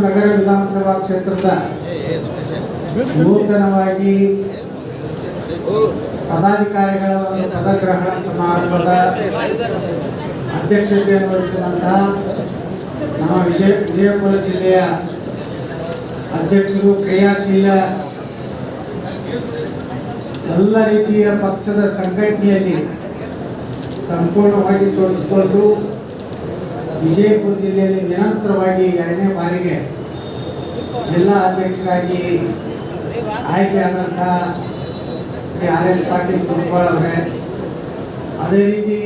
ನಗರ ವಿಧಾನಸಭಾ ಕ್ಷೇತ್ರದ ನೂತನವಾಗಿ ಪದಾಧಿಕಾರಿಗಳ ಪದಗ್ರಹಣ ಸಮಾರಂಭದ ಅಧ್ಯಕ್ಷತೆಯನ್ನು ವಹಿಸಿದಂತಹ ನಮ್ಮ ವಿಜಯ ವಿಜಯಪುರ ಜಿಲ್ಲೆಯ ಅಧ್ಯಕ್ಷರು ಕ್ರಿಯಾಶೀಲ ಎಲ್ಲ ರೀತಿಯ ಪಕ್ಷದ ಸಂಘಟನೆಯಲ್ಲಿ ಸಂಪೂರ್ಣವಾಗಿ ತೊಡಗಿಸಿಕೊಂಡು ವಿಜಯಪುರ ಜಿಲ್ಲೆಯಲ್ಲಿ ನಿರಂತರವಾಗಿ ಎರಡನೇ ಬಾರಿಗೆ ಜಿಲ್ಲಾ ಅಧ್ಯಕ್ಷರಾಗಿ ಆಯ್ಕೆಯಾದಂಥ ಶ್ರೀ ಆರ್ ಎಸ್ ಪಾಟೀಲ್ ಕುರುಪಾಳ್ ಅವರೇ, ಅದೇ ರೀತಿ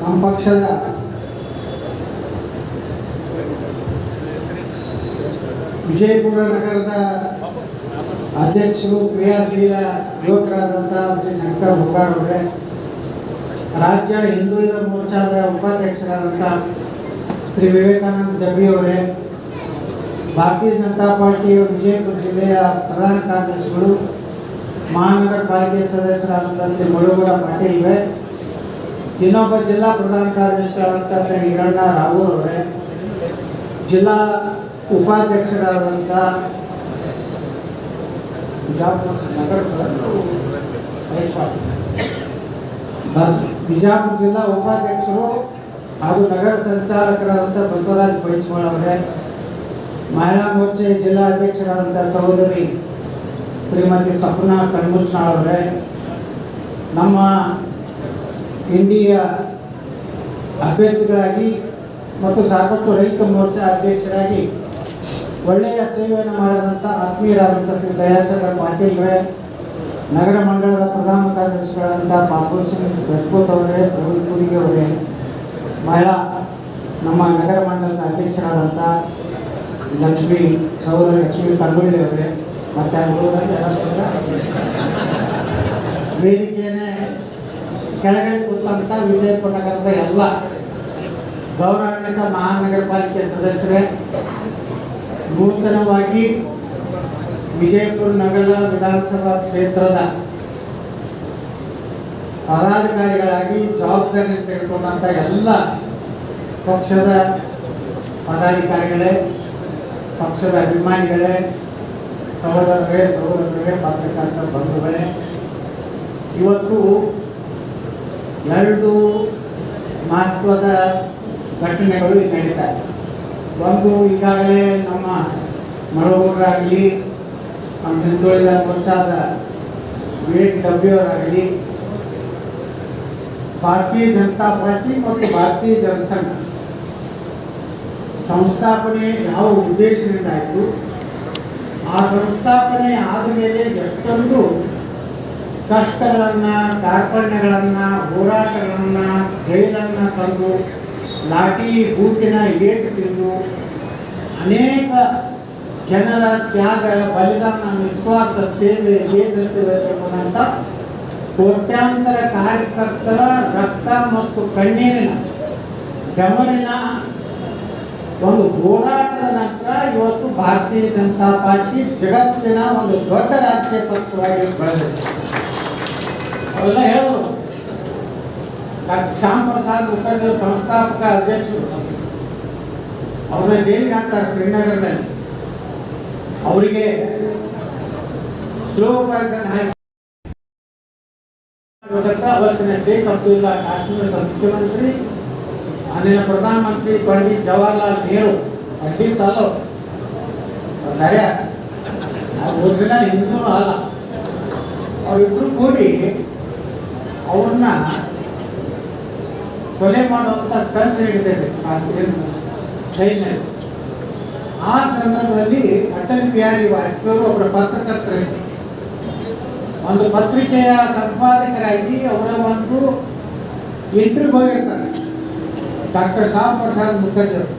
ನಮ್ಮ ಪಕ್ಷದ ವಿಜಯಪುರ ನಗರದ ಅಧ್ಯಕ್ಷರು ಕ್ರಿಯಾಶೀಲ ಯುವಕರಾದಂಥ ಶ್ರೀ ಶಂಕರ್ ಹುಬ್ಬಾರ್ ಅವರೇ, ರಾಜ್ಯ ಹಿಂದುಳಿದ ಮೋರ್ಚಾದ ಉಪಾಧ್ಯಕ್ಷರಾದಂಥ ಶ್ರೀ ವಿವೇಕಾನಂದ ಡಬ್ಬಿ ಅವರೇ, ಭಾರತೀಯ ಜನತಾ ಪಾರ್ಟಿಯ ವಿಜಯಪುರ ಜಿಲ್ಲೆಯ ಪ್ರಧಾನ ಕಾರ್ಯದರ್ಶಿಗಳು, ಮಹಾನಗರ ಪಾಲಿಕೆ ಸದಸ್ಯರಾದಂಥ ಶ್ರೀ ಮುಳುಗುಡ ಪಾಟೀಲ್ ಅವರೇ ಇನ್ನೊಬ್ಬ ಜಿಲ್ಲಾ ಪ್ರಧಾನ ಕಾರ್ಯದರ್ಶಿಗಳಾದಂಥ ಶ್ರೀ ಹಿರಣ್ಣ ರಾವೂರ್ ಅವರೇ, ಜಿಲ್ಲಾ ಉಪಾಧ್ಯಕ್ಷರಾದಂಥ ಬಿಜಾಪುರ ಜಿಲ್ಲಾ ಉಪಾಧ್ಯಕ್ಷರು ಹಾಗೂ ನಗರ ಸಂಚಾಲಕರಾದಂಥ ಬಸವರಾಜ್ ಬೈಚಮಾಳ್ ಅವರೇ, ಮಹಿಳಾ ಮೋರ್ಚೆ ಜಿಲ್ಲಾ ಅಧ್ಯಕ್ಷರಾದಂಥ ಸಹೋದರಿ ಶ್ರೀಮತಿ ಸ್ವಪ್ನ ಕಣ್ಮುಚ್ನಾಳ್ ಅವರೇ, ನಮ್ಮ ಇಂಡಿಯಾ ಅಭ್ಯರ್ಥಿಗಳಾಗಿ ಮತ್ತು ಸಾಕಷ್ಟು ರೈತ ಮೋರ್ಚಾ ಅಧ್ಯಕ್ಷರಾಗಿ ಒಳ್ಳೆಯ ಸೇವೆಯನ್ನು ಮಾಡಿದಂಥ ಆತ್ಮೀಯರಾದಂಥ ಶ್ರೀ ದಯಾಶಂಕರ್ ಪಾಟೀಲ್ ನಗರ ಮಂಡಳದ ಪ್ರಧಾನ ಕಾರ್ಯದರ್ಶಿಗಳಾದಂಥ ಬಾಬು ಸಿಂಗ್ ರಜಪೂತ್ ಅವರೇ ಪ್ರವೀಣ್ ಅವರೇ ಮಹಿಳಾ ನಮ್ಮ ನಗರ ಮಂಡಲದ ಅಧ್ಯಕ್ಷರಾದಂಥ ಲಕ್ಷ್ಮಿ, ಸಹೋದರ ಲಕ್ಷ್ಮಿ ಕಂಗೊಳ್ಳಿ ಅವರೇ, ಮತ್ತು ವೇದಿಕೆಯೇ ಕೆಳಗಡೆ ಕೂತಂಥ ವಿಜಯಪುರ ನಗರದ ಎಲ್ಲ ಗೌರವಾನ್ವಿತ ಮಹಾನಗರ ಪಾಲಿಕೆ ಸದಸ್ಯರೇ, ನೂತನವಾಗಿ ವಿಜಯಪುರ ನಗರ ವಿಧಾನಸಭಾ ಕ್ಷೇತ್ರದ ಪದಾಧಿಕಾರಿಗಳಾಗಿ ಜವಾಬ್ದಾರಿ ತೆಗೆದುಕೊಂಡಂಥ ಎಲ್ಲ ಪಕ್ಷದ ಪದಾಧಿಕಾರಿಗಳೇ, ಪಕ್ಷದ ಅಭಿಮಾನಿಗಳೇ, ಸಹೋದರರೇ ಸಹೋದರರೇ, ಪತ್ರಕರ್ತ ಬಂಧುಗಳೇ, ಇವತ್ತು ಎರಡು ಮಹತ್ವದ ಘಟನೆಗಳು ನಡೀತಾ ಇದೆ. ಒಂದು ಈಗಾಗಲೇ ನಮ್ಮ ಮಳಗೂಡರಾಗಲಿ ನಮ್ಮ ಹಿಂದುಳಿದ ಮೋರ್ಚಾದ ವಿವೇಕ್ ಡಬ್ಬಿಯವರಾಗಲಿ ಭಾರತೀಯ ಜನತಾ ಪಾರ್ಟಿ ಮತ್ತು ಭಾರತೀಯ ಜನಸಂಘ. ಸಂಸ್ಥಾಪನೆ ಯಾವ ಉದ್ದೇಶದಿಂದ ಆಯಿತು ಆ ಸಂಸ್ಥಾಪನೆ ಆದಮೇಲೆ ಎಷ್ಟೊಂದು ಕಷ್ಟಗಳನ್ನು, ಕಾರ್ಪಣ್ಯಗಳನ್ನು, ಹೋರಾಟಗಳನ್ನು, ಜೈಲನ್ನು ತಂದು, ಲಾಠಿ ಬೂಟಿನ ಏಟು ತಿಂದು, ಅನೇಕ ಜನರ ತ್ಯಾಗ ಬಲಿದಾನ ನಿಸ್ವಾರ್ಥ ಸೇವೆ ದೇಶ ಕೊಡುವಂಥ ಕೋಟ್ಯಾಂತರ ಕಾರ್ಯಕರ್ತರ ರಕ್ತ ಮತ್ತು ಕಣ್ಣೀರಿನ ಬೆವರಿನ ಒಂದು ಹೋರಾಟದ ನಂತರ ಇವತ್ತು ಭಾರತೀಯ ಜನತಾ ಪಾರ್ಟಿ ಜಗತ್ತಿನ ಒಂದು ದೊಡ್ಡ ರಾಜಕೀಯ ಪಕ್ಷವಾಗಿ ಬೆಳೆದಿದೆ. ಅವೆಲ್ಲ ಡಾಕ್ಟರ್ ಶ್ಯಾಮ್ ಪ್ರಸಾದ್ ಮುಖರ್ಜಿ ಸಂಸ್ಥಾಪಕ ಅಧ್ಯಕ್ಷರು. ಅವ್ರನ್ನ ಜೈಲಿಗೆ ಹಾಕ್ತಾರೆ ಶ್ರೀನಗರದಲ್ಲಿ. ಅವರಿಗೆ ಸ್ಲೋ ಪಾಯ್ಸನ್ ಹಾಕಿ ಅವತ್ತಿನ ಶೇಖ್ ಅಬ್ದುಲ್ಲಾ ಕಾಶ್ಮೀರದ ಮುಖ್ಯಮಂತ್ರಿ ಅಂದಿನ ಪ್ರಧಾನಮಂತ್ರಿ ಪಂಡಿತ್ ಜವಾಹರ್ಲಾಲ್ ನೆಹರು. ಪಂಡಿತ್ ಅಲ್ಲ ಅರೆ ಒರಿಜಿನಲ್ ಹಿಂದೂ ಅಲ್ಲ. ಅವರಿಬ್ರು ಕೂಡಿ ಅವ್ರನ್ನ ಕೊಲೆ ಮಾಡುವಂತ ಸಂಚು ಹಿಡಿದಿದೆ ಜೈಲಿನಲ್ಲಿ. ಆ ಸಂದರ್ಭದಲ್ಲಿ ಅಟಲ್ ಬಿಹಾರಿ ವಾಜಪೇಯಿ ಒಬ್ಬರ ಪತ್ರಕರ್ತರು ಒಂದು ಪತ್ರಿಕೆಯ ಸಂಪಾದಕರಾಗಿ ಅವರ ಒಂದು ಇಂಟರ್ವ್ಯೂ ಹೋಗಿರ್ತಾರೆ ಡಾಕ್ಟರ್ ಶ್ಯಾಮ್ ಪ್ರಸಾದ್ ಮುಖರ್ಜಿ ಅವರು.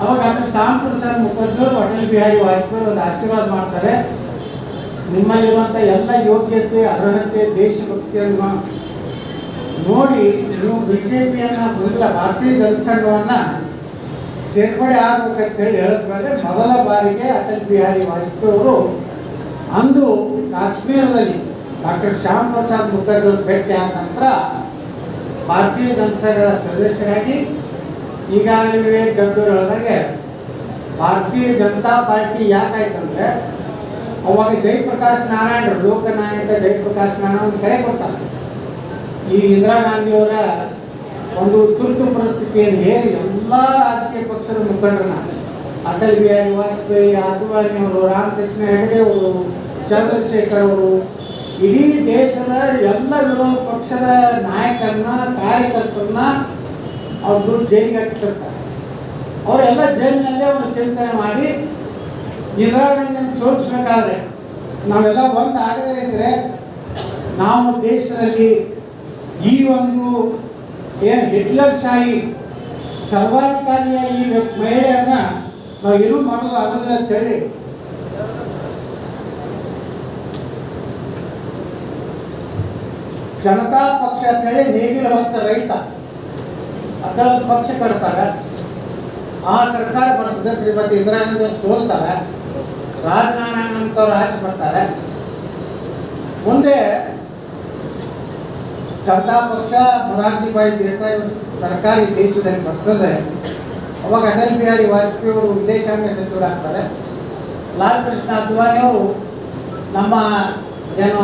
ಅವಾಗ ಡಾಕ್ಟರ್ ಶ್ಯಾಮ್ ಪ್ರಸಾದ್ ಮುಖರ್ಜಿ ಅವರು ಅಟಲ್ ಬಿಹಾರಿ ವಾಜಪೇಯಿ ಒಂದು ಆಶೀರ್ವಾದ ಮಾಡ್ತಾರೆ ನಿಮ್ಮಲ್ಲಿರುವಂಥ ಎಲ್ಲ ಯೋಗ್ಯತೆ, ಅರ್ಹತೆ ದೇಶಭಕ್ತಿಯನ್ನು ನೋಡಿ ನೀವು ಬಿ ಜೆ ಪಿಯನ್ನು ಮೊದಲ ಭಾರತೀಯ ಜನಸಂಘವನ್ನು ಸೇರ್ಪಡೆ ಆಗ್ಬೇಕಂತ ಹೇಳಿ ಹೇಳಿದ್ಮೇಲೆ ಮೊದಲ ಬಾರಿಗೆ ಅಟಲ್ ಬಿಹಾರಿ ವಾಜಪೇಯಿ ಅವರು ಅಂದು ಕಾಶ್ಮೀರದಲ್ಲಿ ಡಾಕ್ಟರ್ ಶ್ಯಾಮ್ ಪ್ರಸಾದ್ ಮುಖರ್ಜಿ ಭೇಟಿ ಆದ ನಂತರ ಭಾರತೀಯ ಜನಸಂಘದ ಸದಸ್ಯರಾಗಿ ಈಗಾಗಲೇ ಗಂಭೀರ್ ಹೇಳಿದಾಗೆ ಭಾರತೀಯ ಜನತಾ ಪಾರ್ಟಿ ಯಾಕಾಯ್ತಂದ್ರೆ ಅವಾಗ ಜಯಪ್ರಕಾಶ್ ನಾರಾಯಣ ಲೋಕನಾಯಕ ಜಯಪ್ರಕಾಶ್ ನಾರಾಯಣ ಕರೆ ಕೊಡ್ತಾರೆ ಈ ಇಂದಿರಾ ಗಾಂಧಿಯವರ ಒಂದು ತುರ್ತು ಪರಿಸ್ಥಿತಿಯನ್ನು ಹೇರಿ ಎಲ್ಲ ರಾಜಕೀಯ ಪಕ್ಷದ ಮುಖಂಡರನ್ನ ಅಟಲ್ ಬಿಹಾರಿ ವಾಜಪೇಯಿ ಅದ್ವಾನಿ ಅವರು, ರಾಮಕೃಷ್ಣ ಹೆಗಡೆ ಅವರು, ಚಂದ್ರಶೇಖರ್ ಅವರು, ಇಡೀ ದೇಶದ ಎಲ್ಲ ವಿರೋಧ ಪಕ್ಷದ ನಾಯಕರನ್ನ, ಕಾರ್ಯಕರ್ತರನ್ನ ಅವರು ಜೈಲಿಗೆ ಹಾಕ್ತಿರ್ತಾರೆ ಅವರೆಲ್ಲ ಜೈಲಿನಲ್ಲೇ ಒಂದು ಚಿಂತನೆ ಮಾಡಿ ಇಂದಿರಾ ಗಾಂಧಿಯನ್ನು ಸೋಲಿಸ್ಬೇಕಾದ್ರೆ ನಾವೆಲ್ಲ ಒಂದು ಆಗದೇ ಇದ್ರೆ ನಾವು ದೇಶದಲ್ಲಿ ಈ ಒಂದು ಏನು ಹಿಟ್ಲರ್ ಶಾಹಿ ಸರ್ವಾಧಿಕಾರಿಯ ಈ ಮಹಿಳೆಯನ್ನ ನಾವು ಏನೂ ಮಾಡೋದು ಅಂತ ಹೇಳಿ ಜನತಾ ಪಕ್ಷ ಅಂತ ಹೇಳಿ ಹೊತ್ತ ರೈತ. ಅದರ ಪಕ್ಷ ಕಟ್ತಾರ. ಆ ಸರ್ಕಾರ ಬರ್ತದೆ, ಶ್ರೀಮತಿ ಇಂದಿರಾ ಸೋಲ್ತಾರೆ. ರಾಜನಾರಾಯಣ ಅಂತವ್ರು ಆಚೆ ಬರ್ತಾರೆ. ಮುಂದೆ ಜನತಾ ಪಕ್ಷ ಮೊರಾರ್ಜಿಭಾಯಿ ದೇಸಾಯಿ ಸರ್ಕಾರಿ ದೇಶದಲ್ಲಿ ಬರ್ತದೆ. ಅವಾಗ ಅಟಲ್ ಬಿಹಾರಿ ವಾಜಪೇಯಿ ಅವರು ವಿದೇಶಾಂಗ ಸಚಿವರಾಗ್ತಾರೆ ಲಾಲ್ ಕೃಷ್ಣ ಅದ್ವಾನಿ ಅವರು ನಮ್ಮ ಏನು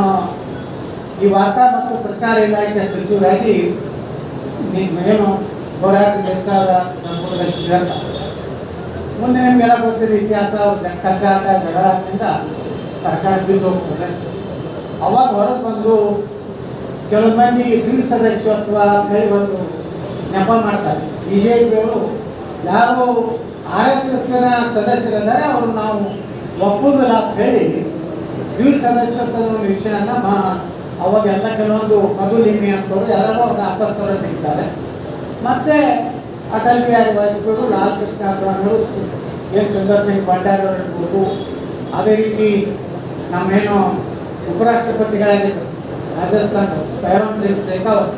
ಈ ವಾರ್ತಾ ಮತ್ತು ಪ್ರಚಾರ ಇಲಾಖೆ ಸಚಿವರಾಗಿ ಏನು ದೇಸಾಯಿ ಅವರ ಸಂಪುಟದಲ್ಲಿ ಸೇರ್ತಾರೆ ಮುಂದೆ ನಿಮಗೆಲ್ಲ ಗೊತ್ತಿದೆ ಇತಿಹಾಸ ಕಚ್ಚಾಟ ಜಗಳಾಟದಿಂದ ಸರ್ಕಾರ ಬಿದ್ದು ಹೋಗ್ತದೆ. ಅವಾಗ ಹೊರಗೆ ಬಂದು ಕೆಲವು ಮಂದಿ ಬಿ ಅಂತ ಹೇಳಿ ಬಂದು ನೆಪ ಮಾಡ್ತಾರೆ. ಬಿ ಜೆ ಪಿಯವರು ಯಾರು ಆರ್ ಎಸ್ ಎಸ್ನ ಸದಸ್ಯರಿದ್ದಾರೆ ಅವ್ರು ನಾವು ಒಪ್ಪುವುದಿಲ್ಲ ಅಂತ ಹೇಳಿ ದ್ವಿಸದಸ್ಯತ್ವದ ಒಂದು ವಿಷಯನ ಮಾ ಅವಾಗೆಲ್ಲ ಕೆಲವೊಂದು ಮಧುಲಿಮಿ ಅಂತವರು ಎಲ್ಲರೂ ಅವ್ರನ್ನ ಅಪಸ್ವರ ತಿಂತಾರೆ ಮತ್ತೆ ಅಟಲ್ ಬಿಹಾರಿ ವಾಜಪೇಯಿ ಲಾಲ್ ಕೃಷ್ಣ ಅದ್ವಾನಿಯವರು ಎನ್ ಸುಂದರ್ ಸಿಂಗ್ ಭಂಡಾರಿ ಅವರು ಇರ್ಬೋದು ಅದೇ ರೀತಿ ನಮ್ಮೇನು ಉಪರಾಷ್ಟ್ರಪತಿಗಳಾಗಿದ್ದರು ರಾಜಸ್ಥಾನ ಭೈರವ್ ಸಿಂಗ್ ಶೇಖಾವತ್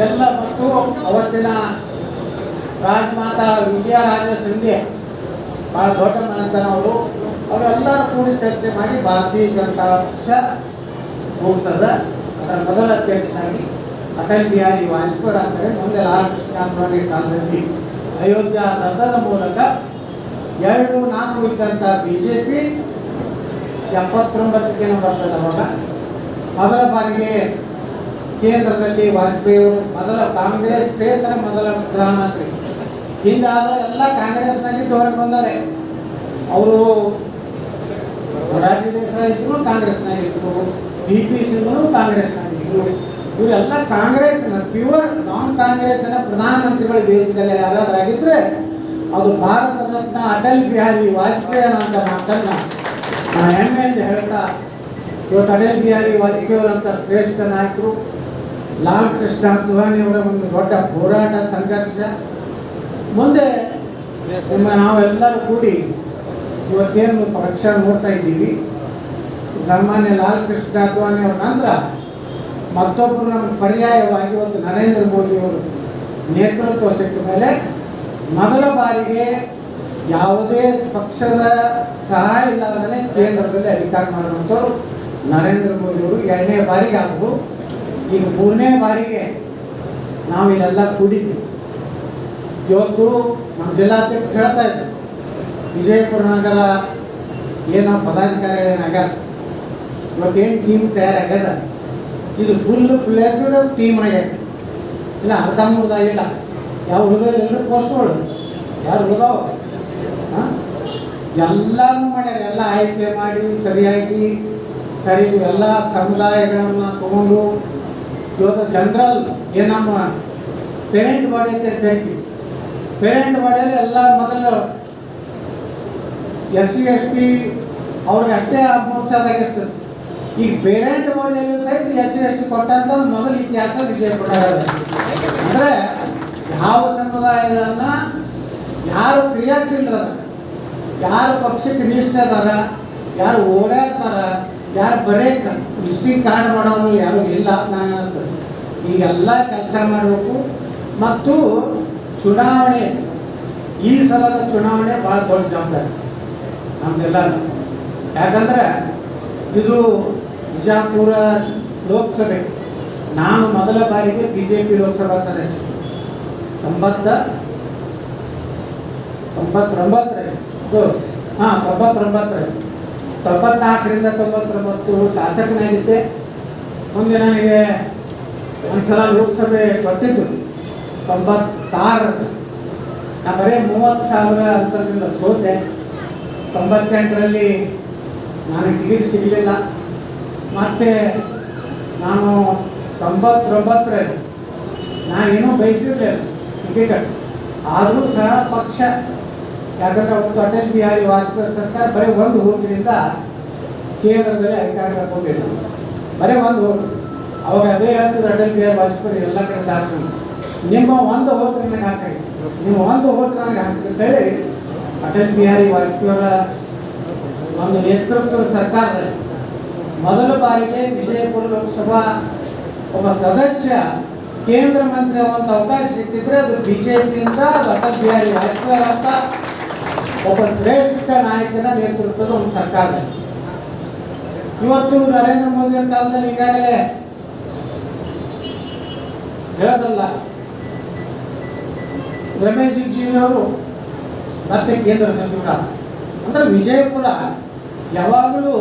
ಎಲ್ಲ ಮತ್ತು ಅವತ್ತಿನ ರಾಜಮಾತಾ ವಿಜಯರಾಜ ಸಿಂಧೆ. ಭಾಳ ದೊಡ್ಡ ಮನೆತನವರು ಅವರೆಲ್ಲರೂ ಕೂಡಿ ಚರ್ಚೆ ಮಾಡಿ ಭಾರತೀಯ ಜನತಾ ಪಕ್ಷ ಹೋಗ್ತದೆ ಅದರ ಮೊದಲ ಅಧ್ಯಕ್ಷನಾಗಿ ಅಟಲ್ ಬಿಹಾರಿ ವಾಜಪೇಯಿ ಆಗ್ತಾರೆ ಮುಂದೆ ಲಾಲ್ ಕೃಷ್ಣ ಅದ್ವಾನಿ ಕಾಲದಲ್ಲಿ ಅಯೋಧ್ಯ ರಥದ ಮೂಲಕ ಎರಡು ನಾಲ್ಕು ಇದ್ದಂಥ ಬಿ ಜೆ ಪಿ ಎಪ್ಪತ್ತೊಂಬತ್ತಕ್ಕೇನೋ ಬರ್ತದೆ ಅವಾಗ. ಮೊದಲ ಬಾರಿಗೆ ಕೇಂದ್ರದಲ್ಲಿ ವಾಜಪೇಯಿ ಅವರು, ಮೊದಲ ಕಾಂಗ್ರೆಸ್ ಸೇತರ ಮೊದಲ ಪ್ರಧಾನಮಂತ್ರಿ. ಹಿಂದಾದ ಎಲ್ಲ ಕಾಂಗ್ರೆಸ್ನಲ್ಲಿ ಹೊರಗೆ ಬಂದಾರೆ ಅವರು ಇದ್ರು ಕಾಂಗ್ರೆಸ್ನಾಗಿದ್ರು ಬಿ ಪಿ ಸಿಂಗ್ನು ಕಾಂಗ್ರೆಸ್ನಾಗಿದ್ರು ಇವರೆಲ್ಲ ಕಾಂಗ್ರೆಸ್ನ ಪ್ಯೂರ್ ನಾನ್ ಕಾಂಗ್ರೆಸ್ನ ಪ್ರಧಾನಮಂತ್ರಿಗಳು ದೇಶದಲ್ಲಿ ಯಾರಾದ್ರೂ ಆಗಿದ್ರೆ ಅದು ಭಾರತ ರತ್ನ ಅಟಲ್ ಬಿಹಾರಿ ವಾಜಪೇಯಿ ಅಂತ ಮಾತನ್ನ ಹೆಮ್ಮೆ ಹೆಮ್ಮೆಯಿಂದ ಹೇಳ್ತಾ, ಇವತ್ತು ಅಟಲ್ ಬಿಹಾರಿ ವಾಜಪೇಯಿ ಅವರಂತ ಶ್ರೇಷ್ಠ ನಾಯಕರು, ಲಾಲ್ ಕೃಷ್ಣ ಅವರ ಒಂದು ದೊಡ್ಡ ಹೋರಾಟ, ಸಂಘರ್ಷ ಮುಂದೆ ನಿಮ್ಮ ನಾವೆಲ್ಲರೂ ಕೂಡಿ ಇವತ್ತೇನು ಪಕ್ಷ ನೋಡ್ತಾ ಇದ್ದೀವಿ. ಸಾಮಾನ್ಯ ಲಾಲ್ ಕೃಷ್ಣ ಅದ್ವಾನಿ ಅವ್ರ ನಂತರ ಮತ್ತೊಬ್ಬರು ನಮ್ಮ ಪರ್ಯಾಯವಾಗಿ ಒಂದು ನರೇಂದ್ರ ಮೋದಿ ಅವರು ನೇತೃತ್ವ ಸಿಕ್ಕ ಮೇಲೆ ಮೊದಲ ಬಾರಿಗೆ ಯಾವುದೇ ಪಕ್ಷದ ಸಹಾಯ ಇಲ್ಲದೇ ಕೇಂದ್ರದಲ್ಲಿ ಅಧಿಕಾರ ಮಾಡುವಂಥವ್ರು ನರೇಂದ್ರ ಮೋದಿ ಅವರು. ಎರಡನೇ ಬಾರಿಗೆ ಆದರು ಈಗ ಮೂರನೇ ಬಾರಿಗೆ ನಾವು ಇಲ್ಲೆಲ್ಲ ಕೂಡಿದ್ದೀವಿ ಇವತ್ತು ನಮ್ಮ ಜಿಲ್ಲಾಧ್ಯಕ್ಷ ಹೇಳ್ತಾ ಇದ್ದರು ವಿಜಯಪುರ ನಗರ ಏನೋ ನಗರ. ಇವತ್ತೇನು ಟೀಮ್ ತಯಾರಾಗ್ಯದ? ಇದು ಫುಲ್ ಪ್ಲೇಸ್ಡ್ ಟೀಮ್ ಆಗೈತೆ ಇಲ್ಲ, ಅರ್ಧ ಮುರ್ದಾಗಿಲ್ಲ ಯಾವ ಉಳಿದ್ರೆ ಎಲ್ಲರೂ ಪೋಸ್ಟ್ಗಳು ಯಾರು ಉಳಿದಾವ ಹಾಂ? ಎಲ್ಲನೂ ಮಾಡ್ಯಾರ. ಎಲ್ಲ ಆಯ್ಕೆ ಮಾಡಿ, ಸರಿಯಾಗಿ, ಸರಿ, ಎಲ್ಲ ಸಮುದಾಯಗಳನ್ನು ತಗೊಂಡು. ಇವತ್ತು ಜನರಲ್ ಏನಮ್ಮ ಪೇರೆಂಟ್ ಮಾಡಿ ಅಂತ ಪೇರೆಂಟ್ ಮಾಡಿದ್ರೆ ಎಲ್ಲ ಮೊದಲು ಎಸ್ ಸಿ, ಎಸ್ ಟಿ ಅವ್ರಿಗೆ ಅಷ್ಟೇ ಮೋಕ್ಷದಾಗಿರ್ತದೆ ಈಗ ಪೇರೆಂಟ್ ಮಾಡಿದ್ರು ಸಹಿತ ಎಸ್ ಸಿ, ಎಸ್ ಟಿ ಕೊಟ್ಟಂತ ಮೊದಲ ಇತಿಹಾಸ ವಿಜಯಪುರ ಅಂದರೆ ಯಾವ ಸಮುದಾಯಗಳನ್ನ ಯಾರು ಕ್ರಿಯಾಶೀಲರ ಯಾರು ಪಕ್ಷಕ್ಕೆ ನಿಷ್ಠ ಅದಾರ, ಯಾರು ಓಡಾಡ್ತಾರ, ಯಾರು ಬರೇ ವಿಸಿಟಿಂಗ್ ಕಾರ್ಡ್ ಮಾಡೋರು ಯಾರು ಇಲ್ಲ ನಾನು ಹೇಳ್ತದೆ ಈಗೆಲ್ಲ ಕೆಲಸ ಮಾಡಬೇಕು. ಮತ್ತು ಚುನಾವಣೆ, ಈ ಸಲದ ಚುನಾವಣೆ ಭಾಳ ದೊಡ್ಡ ಜವಾಬ್ದಾರಿ. ನಮ್ದೆಲ್ಲ ಯಾಕಂದ್ರೆ ಇದು ಬಿಜಾಪುರ ಲೋಕಸಭೆ. ನಾನು ಮೊದಲ ಬಾರಿಗೆ ಬಿ ಜೆ ಪಿ ಲೋಕಸಭಾ ಸದಸ್ಯ. ತೊಂಬತ್ತ, ತೊಂಬತ್ತೊಂಬತ್ತರಲ್ಲಿ. ಹಾಂ, ತೊಂಬತ್ತೊಂಬತ್ತರಲ್ಲಿ. ತೊಂಬತ್ನಾಲ್ಕರಿಂದ ತೊಂಬತ್ತೊಂಬತ್ತು ಶಾಸಕನಾಗಿದ್ದೆ. ಮುಂದೆ ನನಗೆ ಒಂದ್ಸಲ ಲೋಕಸಭೆ ಕೊಟ್ಟಿದ್ದು. ತೊಂಬತ್ತಾರರಲ್ಲಿ ನಾ ಬರೀ ಮೂವತ್ತು ಸಾವಿರ ಅಂತದಿಂದ ಸೋತೆ. ತೊಂಬತ್ತೆಂಟರಲ್ಲಿ ನಾನು ಟಿಕೆಟ್ ಸಿಗಲಿಲ್ಲ. ಮತ್ತು ನಾನು ತೊಂಬತ್ತೊಂಬತ್ತರಲ್ಲಿ ನಾನೇನೂ ಬಯಸಿರಲಿಲ್ಲ ಟಿಕೆಟ್. ಆದರೂ ಸಹ ಪಕ್ಷ, ಯಾಕಂದರೆ ಒಂದು ಅಟಲ್ ಬಿಹಾರಿ ವಾಜಪೇಯಿ ಸರ್ಕಾರ ಬರೀ ಒಂದು ಓಟಿನಿಂದ ಕೇಂದ್ರದಲ್ಲಿ ಅಧಿಕಾರ ಕರ್ಕೊಂಡಿಲ್ಲ ಬರೀ ಒಂದು ಓಟು. ಅವಾಗ ಅದೇ ಹೇಳ್ತಿದ್ರು ಅಟಲ್ ಬಿಹಾರಿ ವಾಜಪೇಯಿ ಎಲ್ಲ ಕಡೆ ಸಾರ್ಸೋದು ನಿಮ್ಮ ಒಂದು ಓಟ್ ನನಗೆ ಹಾಕಿ. ನಿಮ್ಮ ಒಂದು ಓಟ್ ನನಗೆ ಹಾಕಿ. ಅಂತೇಳಿ ಅಟಲ್ ಬಿಹಾರಿ ವಾಜಪೇಯಿ ಅವರ ಒಂದು ನೇತೃತ್ವದ ಸರ್ಕಾರದಲ್ಲಿ ಮೊದಲ ಬಾರಿಗೆ ವಿಜಯಪುರ ಲೋಕಸಭಾ ಒಬ್ಬ ಸದಸ್ಯ, ಕೇಂದ್ರ ಮಂತ್ರಿ ಆಗುವಂಥ ಅವಕಾಶ ಸಿಕ್ಕಿದ್ರೆ ಅದು ಬಿಜೆಪಿಯಿಂದ ಅಟಲ್ ಬಿಹಾರಿ ವಾಜಪೇಯಿ ಅಂತ ಒಬ್ಬ ಶ್ರೇಷ್ಠ ನಾಯಕನ ನೇತೃತ್ವದ ಒಂದು ಸರ್ಕಾರ ಇವತ್ತು ನರೇಂದ್ರ ಮೋದಿ ಕಾಲದಲ್ಲಿ ಈಗಾಗಲೇ ಹೇಳೋದಲ್ಲ ರಮೇಶ್ ಜಿಂಗ್ ಅವರು ಮತ್ತೆ ಕೇಂದ್ರ ಸಚಿವರ ಅಂದ್ರೆ ವಿಜಯಪುರ ಯಾವಾಗಲೂ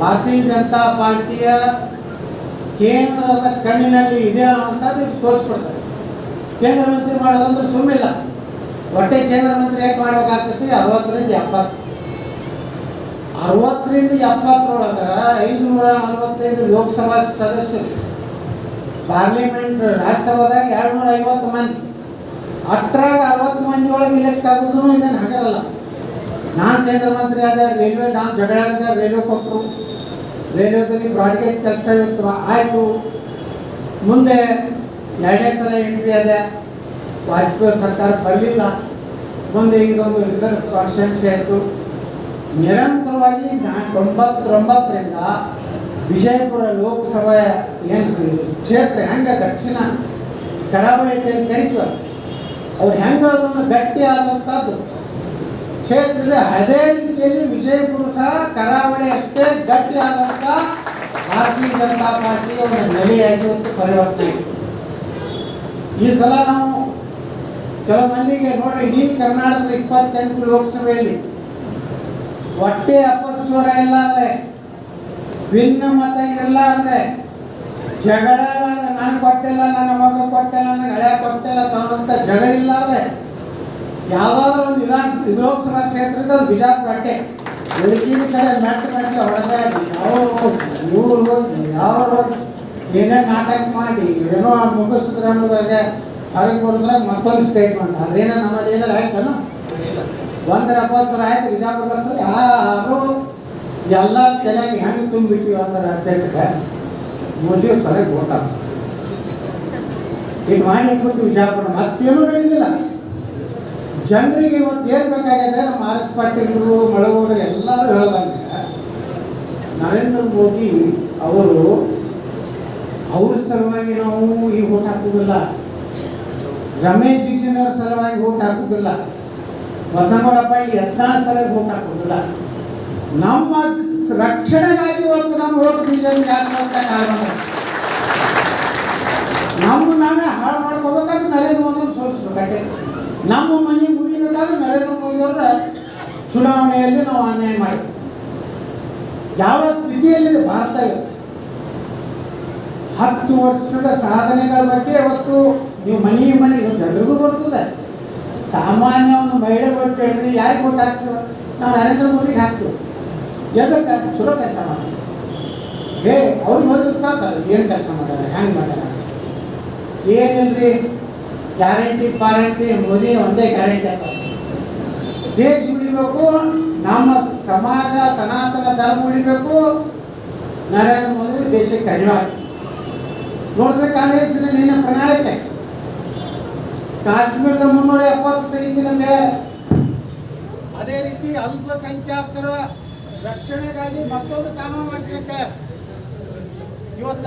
ಭಾರತೀಯ ಜನತಾ ಪಾರ್ಟಿಯ ಕೇಂದ್ರದ ಕಣ್ಣಿನಲ್ಲಿ ಇದೆ ಅನ್ನೋಂಥದ್ದು ತೋರಿಸ್ಕೊಡ್ತಾರೆ. ಕೇಂದ್ರ ಮಂತ್ರಿ ಮಾಡೋದಂದ್ರೆ ಸುಮ್ಮಿಲ್ಲ. ಒಟ್ಟೆ ಕೇಂದ್ರ ಮಂತ್ರಿ ಯಾಕೆ ಮಾಡ್ಬೇಕಾಗ್ತೈತಿ? ಅರವತ್ತರಿಂದ ಎಪ್ಪತ್ತು. ಅರವತ್ತರಿಂದ ಎಪ್ಪತ್ತರೊಳಗೆ ಐದುನೂರ ಅರವತ್ತೈದು ಲೋಕಸಭಾ ಸದಸ್ಯರು. ಪಾರ್ಲಿಮೆಂಟ್, ರಾಜ್ಯಸಭಾದಾಗ ಎರಡ್ನೂರ ಐವತ್ತು ಮಂದಿ. ಅಟ್ರಾಗ ಅರವತ್ತು ಮಂದಿ ಒಳಗೆ ಇಲೆಕ್ಟ್ ಆಗೋದು ಇದನ್ನು ಹಾಗಾರಲ್ಲ. ನಾನು ಕೇಂದ್ರ ಮಂತ್ರಿ ಆದ ರೈಲ್ವೆ, ನಾನು ಜಗಳ ಆಡಿದ ರೈಲ್ವೆ ಕೊಟ್ಟರು ರೈಲ್ವೆದಲ್ಲಿ ಬ್ರಾಡ್ಗೇಜ್ ಕೆಲಸ ಇತ್ತು. ಆಯಿತು. ಮುಂದೆ ಎರಡನೇ ಸಲ ಎಂ ಪಿ ಆದ. ವಾಜಪೇಯಿ ಸರ್ಕಾರ ಬರಲಿಲ್ಲ. ಮುಂದೆ ಇದೊಂದು ರಿಸರ್ವ್ ಕಾನ್ಸ್ಟಿಟ್ಯೂನ್ಸಿ ಆಯಿತು. ನಿರಂತರವಾಗಿ ನಾನು ತೊಂಬತ್ತೊಂಬತ್ತರಿಂದ ವಿಜಯಪುರ ಲೋಕಸಭಾ ಏನು ಕ್ಷೇತ್ರ ಹೆಂಗೆ ದಕ್ಷಿಣ ಕರಾವಳಿ ಅಂತ ಕರೀತಾರೆ ಅವ್ರು ಹೆಂಗ ಅದನ್ನು ಗಟ್ಟಿ ಆದಂಥದ್ದು. ಕ್ಷೇತ್ರದ ಅದೇ ರೀತಿಯಲ್ಲಿ ವಿಜಯಪುರ ಸಹ ಕರಾವಳಿ ಅಷ್ಟೇ ಗಟ್ಟಿ ಆದಂಥ ಭಾರತೀಯ ಜನತಾ ಪಾರ್ಟಿಯ ಒಂದು ನೆಲೆಯಾಗಿ ಒಂದು ಪರಿವರ್ತನೆ ಈ ಸಲ ನಾವು ಕೆಲವು ಮಂದಿಗೆ ನೋಡ್ರಿ, ಇಡೀ ಕರ್ನಾಟಕದ ಇಪ್ಪತ್ತೆಂಟು ಲೋಕಸಭೆಯಲ್ಲಿ ಹೊಟ್ಟೆ ಅಪಸ್ವರ ಇಲ್ಲಾರ್ದೆ ಭಿನ್ನ ಮತ ಇರಲಾರ್ದೆ ಜಗಳ ನಾನು ಕೊಟ್ಟಿಲ್ಲ, ನನ್ನ ಮಗ ಕೊಟ್ಟೆ ನನಗೆ ಹಳೆ ಕೊಟ್ಟಿಲ್ಲ ತಾನಂತ ಜಗ ಇಲ್ಲಾರ್ದೆ. ಯಾವಾದ್ರೂ ಒಂದು ವಿಧಾನ ಲೋಕಸಭಾ ಕ್ಷೇತ್ರದ ಒಂದು ಬಿಜಾಪುರ ಅಟ್ಟೆ ಉಡುಕಿದ ಕಡೆ ಮೆಟ್ಟ ಮೆಟ್ಟ ಹೊಡೆದಾಡಿ ಅವ್ರು ಹೋಗಿ ಇವ್ರು ಹೋಗಿ ಹೋಗಿ ಏನೇ ನಾಟಕ ಮಾಡಿ, ಏನೋ ಮುಗಿಸಿದ್ರೆ ಅನ್ನೋದಾಗೆ ಅದಕ್ಕೆ ಬಂದ್ರೆ ಮತ್ತೊಂದು ಸ್ಟೇಟ್ಮೆಂಟ್ ಅದೇನೋ ನಮ್ಮಲ್ಲಿ ಏನಾರು ಆಯ್ತಾನು? ಒಂದು ಅಪಸ್ರ ಆಯ್ತು, ಬಿಜಾಪುರ ಬರ್ತದೆ ಯಾರು ಎಲ್ಲ ತಲೆಯಾಗಿ ಹೆಂಗೆ ತುಂಬಿಟ್ಟಿವಿ ಅಂದ್ರೆ ಅಧ್ಯಕ್ಷ ಮೋದಿ ಸರಿ ಓಟ್ ಈಗ ಮಾಡಿ ಕೊಟ್ಟು ವಿಜಾಪುರ ಮತ್ತೇನೂ ನಡೆದಿಲ್ಲ ಜನರಿಗೆ ಇವತ್ತು ಏನು ಬೇಕಾಗಿದೆ? ನಮ್ಮ ಆರ್ ಎಸ್ ಪಾಟೀಲ್ರು ಮಳವರು ಎಲ್ಲರೂ ಹೇಳ್ದಂಗೆ ನರೇಂದ್ರ ಮೋದಿ ಅವರು, ಅವ್ರ ಸಲುವಾಗಿ ನಾವು ಈ ಓಟ್ ಹಾಕುವುದಿಲ್ಲ ರಮೇಶ್ ಜಿಗ್ಜಿನವ್ರ ಸಲುವಾಗಿ ಓಟ್ ಹಾಕುವುದಿಲ್ಲ ಬಸವನಗೌಡಪ್ಪ ಇಲ್ಲಿ ಹದಿನಾರು ಸಲ ಓಟ್ ಹಾಕುದಿಲ್ಲ. ನಮ್ಮ ರಕ್ಷಣೆಗಾಗಿ ಇವತ್ತು ನಮ್ಮ ಓಟ್ ಬಿಜೆಪಿ ಹಾಕುವಂತ ಕಾರಣ. ನಮ್ಮ ನಾವೇ ಹಾಳು ಮಾಡ್ಕೋಬೇಕಾದ್ರೆ ನರೇಂದ್ರ ಮೋದಿ ಅವ್ರು ಸೋಲಿಸ್ಬೇಕಾಗೆ ನಮ್ಮ ಮನೆ ಮುಗಿಬೇಕಾದ್ರೆ ನರೇಂದ್ರ ಮೋದಿ ಅವರ ಚುನಾವಣೆಯಲ್ಲಿ ನಾವು ಅನ್ಯಾಯ ಮಾಡಿ ಯಾವ ಸ್ಥಿತಿಯಲ್ಲಿದೆ ಭಾರತ? ಹತ್ತು ವರ್ಷದ ಸಾಧನೆಗಳ ಬಗ್ಗೆ ಇವತ್ತು ನೀವು ಮನೆ ಮನೆ ಜನರಿಗೂ ಬರ್ತದೆ ಸಾಮಾನ್ಯ ಒಂದು ಮಹಿಳೆ ಬಗ್ಗೆ ಕೇಳಿದ್ರೆ ಯಾರಿಗೆ ಕೊಟ್ಟು ಹಾಕ್ತೀವ ನಾವು ನರೇಂದ್ರ ಮೋದಿಗೆ ಹಾಕ್ತೀವಿ. ಎದಕ್ಕೆ ಚಲೋ ಕೆಲಸ ಮಾಡ್ತೀವಿ. ಹೇ ಅವ್ರಿಗೆ ಹೋಗಿರ್ಬೇಕಲ್ಲ ಏನು ಕೆಲಸ ಮಾಡ್ಯಾರ ಹೆಂಗೆ ಮಾಡ್ಯಾರ ಏನಿಲ್ರಿ? ಗ್ಯಾರಂಟಿ ಪಾರಂಟಿ ಮೋದಿ ಒಂದೇ ಗ್ಯಾರಂಟಿ ಅಂತ. ದೇಶ ಉಳಿಬೇಕು, ನಮ್ಮ ಸಮಾಜ, ಸನಾತನ ಧರ್ಮ ಉಳಿಬೇಕು. ನರೇಂದ್ರ ಮೋದಿ ದೇಶಕ್ಕೆ ಅನಿವಾರ್ಯ. ನೋಡಿದ್ರೆ ಕಾಂಗ್ರೆಸ್ಸಿನ ನಿನ್ನ ಪ್ರಣಾಳಿಕೆ. ಕಾಶ್ಮೀರದ ಮುನ್ನೂರ ಎಪ್ಪತ್ತು ತೆಗಿತೀನಿ ಅದೇ ರೀತಿ ಅಲ್ಪಸಂಖ್ಯಾತರ ರಕ್ಷಣೆಗಾಗಿ ಮತ್ತೊಂದು ಕಾನೂನು ಮಾಡ್ತಿರ್ತಾರೆ ಇವತ್ತ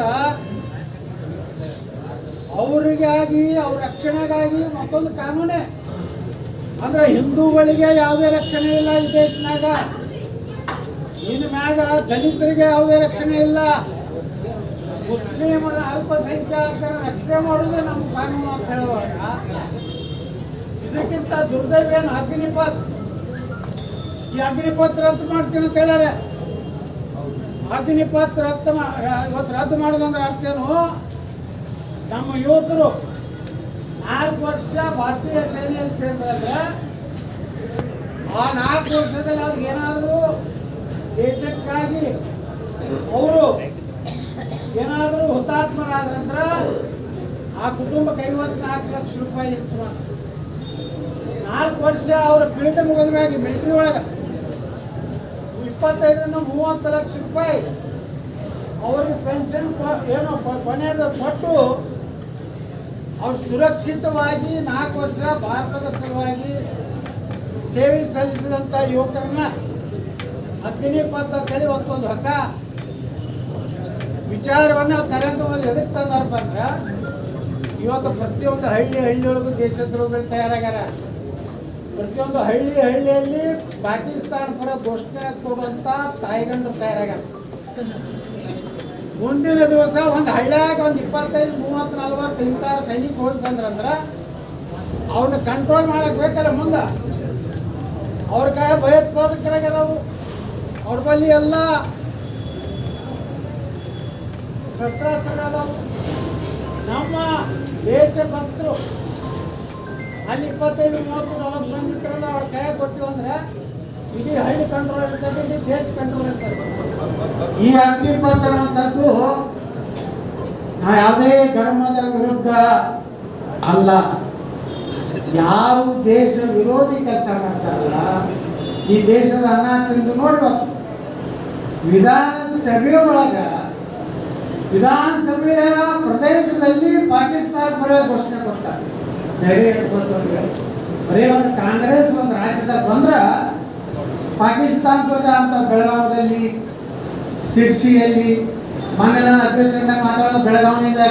ಅವರಿಗಾಗಿ, ಅವ್ರ ರಕ್ಷಣೆಗಾಗಿ ಮತ್ತೊಂದು ಕಾನೂನೇ. ಅಂದ್ರೆ ಹಿಂದೂಗಳಿಗೆ ಯಾವುದೇ ರಕ್ಷಣೆ ಇಲ್ಲ ಈ ದೇಶನಾಗ ಇನ್ನು ಮ್ಯಾಗ ದಲಿತರಿಗೆ ಯಾವುದೇ ರಕ್ಷಣೆ ಇಲ್ಲ. ಮುಸ್ಲಿಮರ ಅಲ್ಪಸಂಖ್ಯಾತರ ರಕ್ಷಣೆ ಮಾಡೋದೇ ನಮ್ಮ ಕಾನೂನು ಅಂತ ಹೇಳುವಾಗ. ಇದಕ್ಕಿಂತ ದುರ್ದೈವ ಏನು? ಅಗ್ನಿಪತ್ ಈ ಅಗ್ನಿಪತ್ ರದ್ದು ಮಾಡ್ತೀನಿ ಅಂತ ಹೇಳಾರೆ ಅಗ್ನಿಪತ್ ರದ್ದು ಇವತ್ತು ರದ್ದು ಮಾಡೋದಂದ್ರೆ ಅರ್ಥ ಏನು? ನಮ್ಮ ಯುವಕರು ನಾಲ್ಕು ವರ್ಷ ಭಾರತೀಯ ಸೇನೆಯಲ್ಲಿ ಸೇರಿದ್ರಂದ್ರೆ ಆ ನಾಲ್ಕು ವರ್ಷದಲ್ಲಿ ಅವ್ರಿಗೆ ಏನಾದರೂ ದೇಶಕ್ಕಾಗಿ ಅವರು ಏನಾದರೂ ಹುತಾತ್ಮರಾದ ನಂತರ ಆ ಕುಟುಂಬಕ್ಕೆ ಐವತ್ನಾಲ್ಕು ಲಕ್ಷ ರೂಪಾಯಿ ಇನ್ಶೂರೆನ್ಸ್ ನಾಲ್ಕು ವರ್ಷ ಅವರ ಪೀರಿಯಡ್ ಮುಗಿದ ಮೇಲೆ ಮಿಲಿಟರಿ ಒಳಗೆ ಇಪ್ಪತ್ತೈದರಿಂದ ಮೂವತ್ತು ಲಕ್ಷ ರೂಪಾಯಿ ಅವ್ರಿಗೆ ಪೆನ್ಷನ್ ಏನೋ ಕೊನೆಯದು ಕೊಟ್ಟು ಅವ್ರು ಸುರಕ್ಷಿತವಾಗಿ ನಾಲ್ಕು ವರ್ಷ ಭಾರತದ ಸಲುವಾಗಿ ಸೇವೆ ಸಲ್ಲಿಸಿದಂಥ ಯುವಕರನ್ನ ಅಗ್ನಿಪಥ ಕಳಿ ಒಂದು ಹೊಸ ವಿಚಾರವನ್ನು ನರೇಂದ್ರ ಮೋದಿ ಎದಕ್ಕೆ ತಂದಾರಪ್ಪ ಅಂದ್ರೆ ಇವತ್ತು ಪ್ರತಿಯೊಂದು ಹಳ್ಳಿ ಹಳ್ಳಿಯೊಳಗೂ ದೇಶದ್ರೋಹಿಗಳು ತಯಾರಾಗ್ಯಾರ. ಪ್ರತಿಯೊಂದು ಹಳ್ಳಿ ಹಳ್ಳಿಯಲ್ಲಿ ಪಾಕಿಸ್ತಾನ ಪರ ಘೋಷಣೆ ಕೊಡುವಂತ ತಾಯಿಗಂಡರು ತಯಾರಾಗ್ಯಾರ. ಮುಂದಿನ ದಿವಸ ಒಂದು ಹಳ್ಳ್ಯಾಗ ಒಂದು ಇಪ್ಪತ್ತೈದು, ಮೂವತ್ತು, ನಲ್ವತ್ತು ಇಂಥ ಸೈನಿಕ ಹೋಗಿ ಬಂದ್ರಂದ್ರೆ ಅವನ್ನ ಕಂಟ್ರೋಲ್ ಮಾಡಕ್ ಬೇಕಲ್ಲ ಮುಂದೆ? ಅವ್ರ ಕೈ ಭಯೋತ್ಪಾದಕರಾಗ ನಾವು ಅವ್ರ ಬಳಿ ಎಲ್ಲ ಶಸ್ತ್ರಾಸ್ತ್ರಗಳಾದವು ನಮ್ಮ ದೇಶಭಕ್ತರು ಅಲ್ಲಿ ಇಪ್ಪತ್ತೈದು, ಮೂವತ್ತು, ನಲ್ವತ್ತು ಇದ್ರಂದ್ರೆ ಅವ್ರ ಕೈ ಕೊಟ್ಟಿವಿ ಅಂದ್ರೆ ಇಡೀ ಹಳ್ಳಿ ಕಂಟ್ರೋಲ್ ಇರ್ತದೆ ದೇಶ ಕಂಟ್ರೋಲ್ ಈ ಅಗ್ನಿಪಥ ಅನ್ನುವಂಥದ್ದು ನಾವು ಯಾವುದೇ ಧರ್ಮದ ವಿರುದ್ಧ ಅಲ್ಲ. ಯಾವ ದೇಶ ವಿರೋಧಿ ಕೆಲಸ ಮಾಡ್ತಾರಲ್ಲ, ಈ ದೇಶದ ಅನ್ನ ತಿಂದು ನೋಡ್ಬೇಕು ವಿಧಾನಸಭೆ ಒಳಗ, ವಿಧಾನಸಭೆಯ ಪ್ರದೇಶದಲ್ಲಿ ಪಾಕಿಸ್ತಾನ ಪರ ಘೋಷಣೆ ಕೊಡ್ತಾರೆ. ಧೈರ್ಯ ಬರೀ ಒಂದು ಕಾಂಗ್ರೆಸ್, ಒಂದು ರಾಜ್ಯದಾಗ ಬಂದ್ರ ಪಾಕಿಸ್ತಾನ ಧ್ವಜ ಅಂತ ಬೆಳಗಾವದಲ್ಲಿ ಸಿರ್ಸಿಯಲ್ಲಿ ಮೊನ್ನೆ ನಾನು ಅಧ್ಯಕ್ಷ ಮಾತಾಡೋದು ಬೆಳಗಾವಿಯಿಂದ